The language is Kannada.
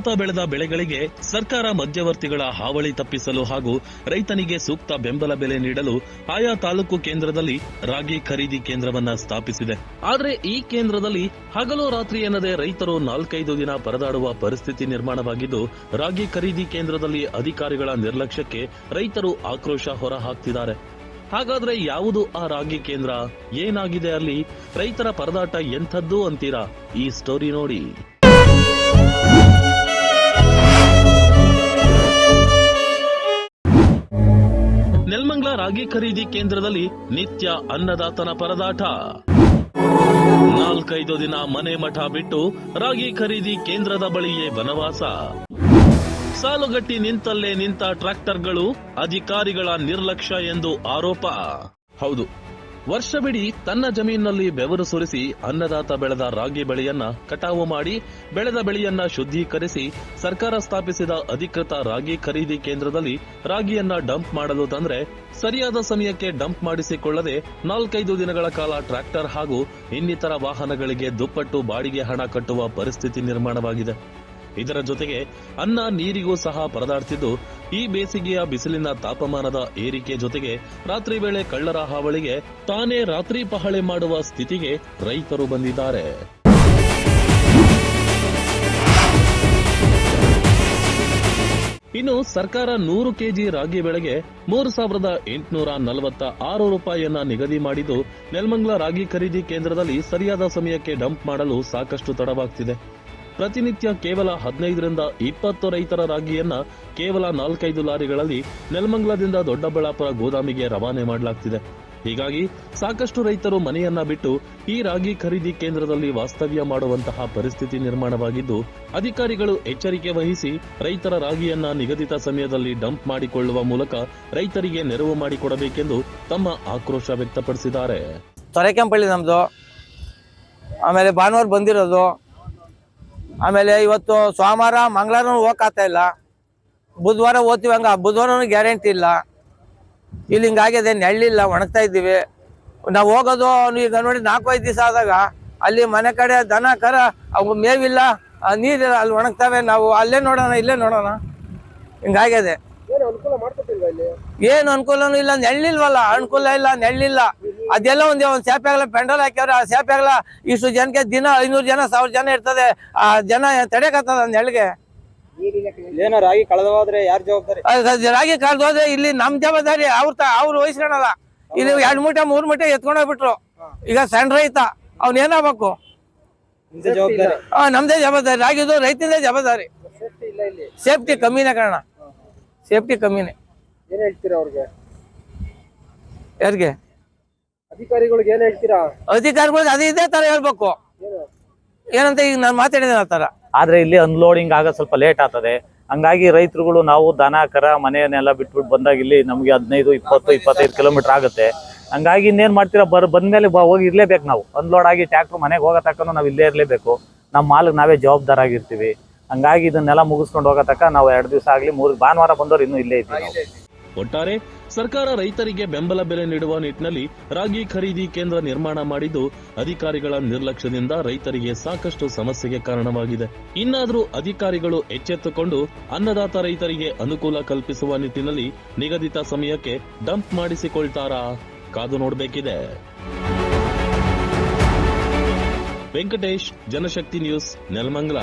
ಅನ್ನದಾತ ಬೆಳೆದ ಬೆಳೆಗಳಿಗೆ ಸರ್ಕಾರ ಮಧ್ಯವರ್ತಿಗಳ ಹಾವಳಿ ತಪ್ಪಿಸಲು ಹಾಗೂ ರೈತನಿಗೆ ಸೂಕ್ತ ಬೆಂಬಲ ಬೆಲೆ ನೀಡಲು ಆಯಾ ತಾಲೂಕು ಕೇಂದ್ರದಲ್ಲಿ ರಾಗಿ ಖರೀದಿ ಕೇಂದ್ರವನ್ನ ಸ್ಥಾಪಿಸಿದೆ. ಆದರೆ ಈ ಕೇಂದ್ರದಲ್ಲಿ ಹಗಲು ರಾತ್ರಿ ಎನ್ನದೆ ರೈತರು ನಾಲ್ಕೈದು ದಿನ ಪರದಾಡುವ ಪರಿಸ್ಥಿತಿ ನಿರ್ಮಾಣವಾಗಿದ್ದು, ರಾಗಿ ಖರೀದಿ ಕೇಂದ್ರದಲ್ಲಿ ಅಧಿಕಾರಿಗಳ ನಿರ್ಲಕ್ಷ್ಯಕ್ಕೆ ರೈತರು ಆಕ್ರೋಶ ಹೊರಹಾಕ್ತಿದ್ದಾರೆ. ಹಾಗಾದ್ರೆ ಯಾವುದು ಆ ರಾಗಿ ಕೇಂದ್ರ? ಏನಾಗಿದೆ ಅಲ್ಲಿ? ರೈತರ ಪರದಾಟ ಎಂಥದ್ದು ಅಂತೀರಾ? ಈ ಸ್ಟೋರಿ ನೋಡಿ. ನೆಲ್ಮಂಗ್ಲ ರಾಗಿ ಖರೀದಿ ಕೇಂದ್ರದಲ್ಲಿ ನಿತ್ಯ ಅನ್ನದಾತನ ಪರದಾಟ. ನಾಲ್ಕೈದು ದಿನ ಮನೆ ಮಠ ಬಿಟ್ಟು ರಾಗಿ ಖರೀದಿ ಕೇಂದ್ರದ ಬಳಿಯೇ ವನವಾಸ. ಸಾಲುಗಟ್ಟಿ ನಿಂತಲ್ಲೇ ನಿಂತ ಟ್ರ್ಯಾಕ್ಟರ್ಗಳು ಅಧಿಕಾರಿಗಳ ನಿರ್ಲಕ್ಷ್ಯ ಎಂದು ಆರೋಪ. ಹೌದು ವರ್ಷವಿಡೀ ತನ್ನ ಜಮೀನಿನಲ್ಲಿ ಬೆವರು ಸುರಿಸಿ ಅನ್ನದಾತ ಬೆಳೆದ ರಾಗಿ ಬೆಳೆಯನ್ನ ಕಟಾವು ಮಾಡಿ ಬೆಳೆದ ಬೆಳೆಯನ್ನ ಶುದ್ಧೀಕರಿಸಿ ಸರ್ಕಾರ ಸ್ಥಾಪಿಸಿದ ಅಧಿಕೃತ ರಾಗಿ ಖರೀದಿ ಕೇಂದ್ರದಲ್ಲಿ ರಾಗಿಯನ್ನ ಡಂಪ್ ಮಾಡಲು ತಂದ್ರೆ ಸರಿಯಾದ ಸಮಯಕ್ಕೆ ಡಂಪ್ ಮಾಡಿಸಿಕೊಳ್ಳದೆ ನಾಲ್ಕೈದು ದಿನಗಳ ಕಾಲ ಟ್ರ್ಯಾಕ್ಟರ್ ಹಾಗೂ ಇನ್ನಿತರ ವಾಹನಗಳಿಗೆ ದುಪ್ಪಟ್ಟು ಬಾಡಿಗೆ ಹಣ ಕಟ್ಟುವ ಪರಿಸ್ಥಿತಿ ನಿರ್ಮಾಣವಾಗಿದೆ. ಇದರ ಜೊತೆಗೆ ಅನ್ನ ನೀರಿಗೂ ಸಹ ಪರದಾಡ್ತಿದ್ದು ಈ ಬೇಸಿಗೆಯ ಬಿಸಿಲಿನ ತಾಪಮಾನದ ಏರಿಕೆ ಜೊತೆಗೆ ರಾತ್ರಿ ವೇಳೆ ಕಳ್ಳರ ಹಾವಳಿಗೆ ತಾನೇ ರಾತ್ರಿ ಪಹಳೆ ಮಾಡುವ ಸ್ಥಿತಿಗೆ ರೈತರು ಬಂದಿದ್ದಾರೆ. ಇನ್ನು ಸರ್ಕಾರ ನೂರು ಕೆಜಿ ರಾಗಿ ಬೆಳೆಗೆ ಮೂರು ಸಾವಿರದ ಎಂಟುನೂರ ನಲವತ್ತ ಆರು ರೂಪಾಯಿಯನ್ನ ನಿಗದಿ ಮಾಡಿದ್ದು, ನೆಲಮಂಗ್ಲ ರಾಗಿ ಖರೀದಿ ಕೇಂದ್ರದಲ್ಲಿ ಸರಿಯಾದ ಸಮಯಕ್ಕೆ ಡಂಪ್ ಮಾಡಲು ಸಾಕಷ್ಟು ತಡವಾಗ್ತಿದೆ. ಪ್ರತಿನಿತ್ಯ ಕೇವಲ ಹದಿನೈದರಿಂದ ಇಪ್ಪತ್ತು ರೈತರ ರಾಗಿಯನ್ನ ಕೇವಲ ನಾಲ್ಕೈದು ಲಾರಿಗಳಲ್ಲಿ ನೆಲಮಂಗಲದಿಂದ ದೊಡ್ಡಬಳ್ಳಾಪುರ ಗೋದಾಮಿಗೆ ರವಾನೆ ಮಾಡಲಾಗ್ತಿದೆ. ಹೀಗಾಗಿ ಸಾಕಷ್ಟು ರೈತರು ಮನೆಯನ್ನ ಬಿಟ್ಟು ಈ ರಾಗಿ ಖರೀದಿ ಕೇಂದ್ರದಲ್ಲಿ ವಾಸ್ತವ್ಯ ಮಾಡುವಂತಹ ಪರಿಸ್ಥಿತಿ ನಿರ್ಮಾಣವಾಗಿದ್ದು, ಅಧಿಕಾರಿಗಳು ಎಚ್ಚರಿಕೆ ವಹಿಸಿ ರೈತರ ರಾಗಿಯನ್ನ ನಿಗದಿತ ಸಮಯದಲ್ಲಿ ಡಂಪ್ ಮಾಡಿಕೊಳ್ಳುವ ಮೂಲಕ ರೈತರಿಗೆ ನೆರವು ಮಾಡಿಕೊಡಬೇಕೆಂದು ತಮ್ಮ ಆಕ್ರೋಶ ವ್ಯಕ್ತಪಡಿಸಿದ್ದಾರೆ. ತೊರೆಕೆಂಪಳ್ಳಿ ನಮ್ದು. ಆಮೇಲೆ ಭಾನುವಾರ ಬಂದಿರೋದು. ಆಮೇಲೆ ಇವತ್ತು ಸೋಮವಾರ, ಮಂಗಳವಾರ ಹೋಗ್ತಾ ಇಲ್ಲ. ಬುಧವಾರ ಓದ್ತೀವಿ ಹಂಗ, ಬುಧವಾರನೂ ಗ್ಯಾರಂಟಿ ಇಲ್ಲ. ಇಲ್ಲಿ ಹಿಂಗಾಗಿದೆ ನೆಳ್ಳಿಲ್ಲ ಒಣಗ್ತಾ ಇದ್ದೀವಿ. ನಾವು ಹೋಗೋದು ಈಗ ನೋಡಿ ನಾಲ್ಕು, ಐದು ದಿವಸ ಆದಾಗ, ಅಲ್ಲಿ ಮನೆ ಕಡೆ ದನ, ಕರ, ಅವು ಮೇವಿಲ್ಲ ನೀರಿಲ್ಲ, ಅಲ್ಲಿ ಒಣಗ್ತವೆ, ನಾವು ಅಲ್ಲೇ ನೋಡೋಣ, ಇಲ್ಲೇ ನೋಡೋಣ. ಹಿಂಗಾಗಿದೆ ಏನು ಅನುಕೂಲನೂ ಇಲ್ಲ ನೆಳ್ಳಿಲ್ವಲ್ಲ ಅನುಕೂಲ ಇಲ್ಲ ನೆಳ್ಳಿಲ್ಲ ಅದೆಲ್ಲ ಒಂದ್ ಸೇಪೆ ಆಗಲ್ಲ ಪೆಂಡಲ್ ಹಾಕ್ಯಾರ ಆ ಆಗಲ್ಲ ಇಷ್ಟು ಜನಕ್ಕೆ ದಿನ ಐನೂರು ಜನ ಸಾವಿರ ಜನ ಇರ್ತದೆ. ಆ ಜನ ತಡೆಕತ್ತದ ನೆಳ್ಗೆ ಏನೋ ರಾಗಿ ಕಳೆದೋದ್ರೆ ಯಾರು ಜವಾಬ್ದಾರಿ? ರಾಗಿ ಕಳೆದೋದ್ರೆ ಹೋದ್ರೆ ಇಲ್ಲಿ ನಮ್ ಜವಾಬ್ದಾರಿ ಅವ್ರ ತ ಅವ್ರು ವಹಿಸ್ಕೊಳಲ್ಲ. ಇಲ್ಲಿ ಎರಡ್ ಮೂಟೆ ಮೂರ್ ಮೂಟೆ ಎತ್ಕೊಂಡೋಗ್ಬಿಟ್ರು ಈಗ ಸಣ್ಣ ರೈತ ಅವ್ನ ಏನಾಗ್ಬೇಕು ನಿಮ್ದೇ ಜವಾಬ್ದಾರಿ. ಆ ನಮ್ದೇ ಜವಾಬ್ದಾರಿ ರಾಗಿದು ರೈತಂದೇ ಜವಾಬ್ದಾರಿ. ಸೇಫ್ಟಿ ಇಲ್ಲ ಇಲ್ಲಿ. ಸೇಫ್ಟಿ ಕಮ್ಮಿನೇ ಕಾರಣ ಸೇಫ್ಟಿ ಕಮ್ಮಿನೇ. ಏನ್ ಹೇಳ್ತೀರಾ ಅವ್ರಿಗೆ? ಯಾರಿಗೆ? ಅಧಿಕಾರಿಗಳಿಗೆ ಏನ್ ಹೇಳ್ತೀರಾ? ಅಧಿಕಾರಿಗಳಿಗೆ ಅದೇ ಇದೇ ತರ ಹೇಳ್ಬೇಕು. ಏನು? ಏನಂತ ಈಗ ನಾನು ಮಾತಾಡಿದ ಆ ತರ. ಆದ್ರೆ ಇಲ್ಲಿ ಅನ್ಲೋಡಿಂಗ್ ಆಗ ಸ್ವಲ್ಪ ಲೇಟ್ ಆಗ್ತದೆ. ಹಂಗಾಗಿ ರೈತರುಗಳು ನಾವು ದನ ಕರ ಮನೆಯನ್ನೆಲ್ಲ ಬಿಟ್ಬಿಟ್ಟು ಬಂದಾಗ ಇಲ್ಲಿ ನಮಗೆ ಹದಿನೈದು ಇಪ್ಪತ್ತು ಇಪ್ಪತ್ತೈದು ಕಿಲೋಮೀಟರ್ ಆಗುತ್ತೆ. ಹಂಗಾಗಿ ಇನ್ನೇನ್ ಮಾಡ್ತೀರಾ? ಬರ್ ಬಂದ ಮೇಲೆ ಹೋಗಿ ಇರ್ಲೇಬೇಕು ನಾವು. ಅನ್ಲೋಡ್ ಆಗಿ ಟ್ಯಾಕ್ಟ್ರು ಮನೆಗೆ ಹೋಗೋ ತಕ್ಕನು ನಾವು ಇಲ್ಲೇ ಇರಲೇಬೇಕು. ನಮ್ಮ ಮಾಲಿಗೆ ನಾವೇ ಜವಾಬ್ದಾರ ಆಗಿರ್ತೀವಿ ಹಂಗಾಗಿ ಇದನ್ನೆಲ್ಲ ಮುಗಿಸ್ಕೊಂಡು ಹೋಗೋ ನಾವು ಎರಡು ದಿವಸ ಆಗಲಿ, ಮೂರು ಭಾನುವಾರ ಬಂದವರು ಇನ್ನೂ ಇಲ್ಲೇ ಇದ್ದೀವಿ ಒಟ್ಟಾರೆ, ಸರ್ಕಾರ ರೈತರಿಗೆ ಬೆಂಬಲ ಬೆಲೆ ನೀಡುವ ನಿಟ್ಟಿನಲ್ಲಿ ರಾಗಿ ಖರೀದಿ ಕೇಂದ್ರ ನಿರ್ಮಾಣ ಮಾಡಿದ್ದು, ಅಧಿಕಾರಿಗಳ ನಿರ್ಲಕ್ಷ್ಯದಿಂದ ರೈತರಿಗೆ ಸಾಕಷ್ಟು ಸಮಸ್ಯೆಗೆ ಕಾರಣವಾಗಿದೆ. ಇನ್ನಾದರೂ ಅಧಿಕಾರಿಗಳು ಎಚ್ಚೆತ್ತುಕೊಂಡು ಅನ್ನದಾತ ರೈತರಿಗೆ ಅನುಕೂಲ ಕಲ್ಪಿಸುವ ನಿಟ್ಟಿನಲ್ಲಿ ನಿಗದಿತ ಸಮಯಕ್ಕೆ ಡಂಪ್ ಮಾಡಿಸಿಕೊಳ್ತಾರಾ? ಕಾದು ನೋಡಬೇಕಿದೆ. వెంకటేష్ జనశక్తి న్యూస్ నెలమంగళ.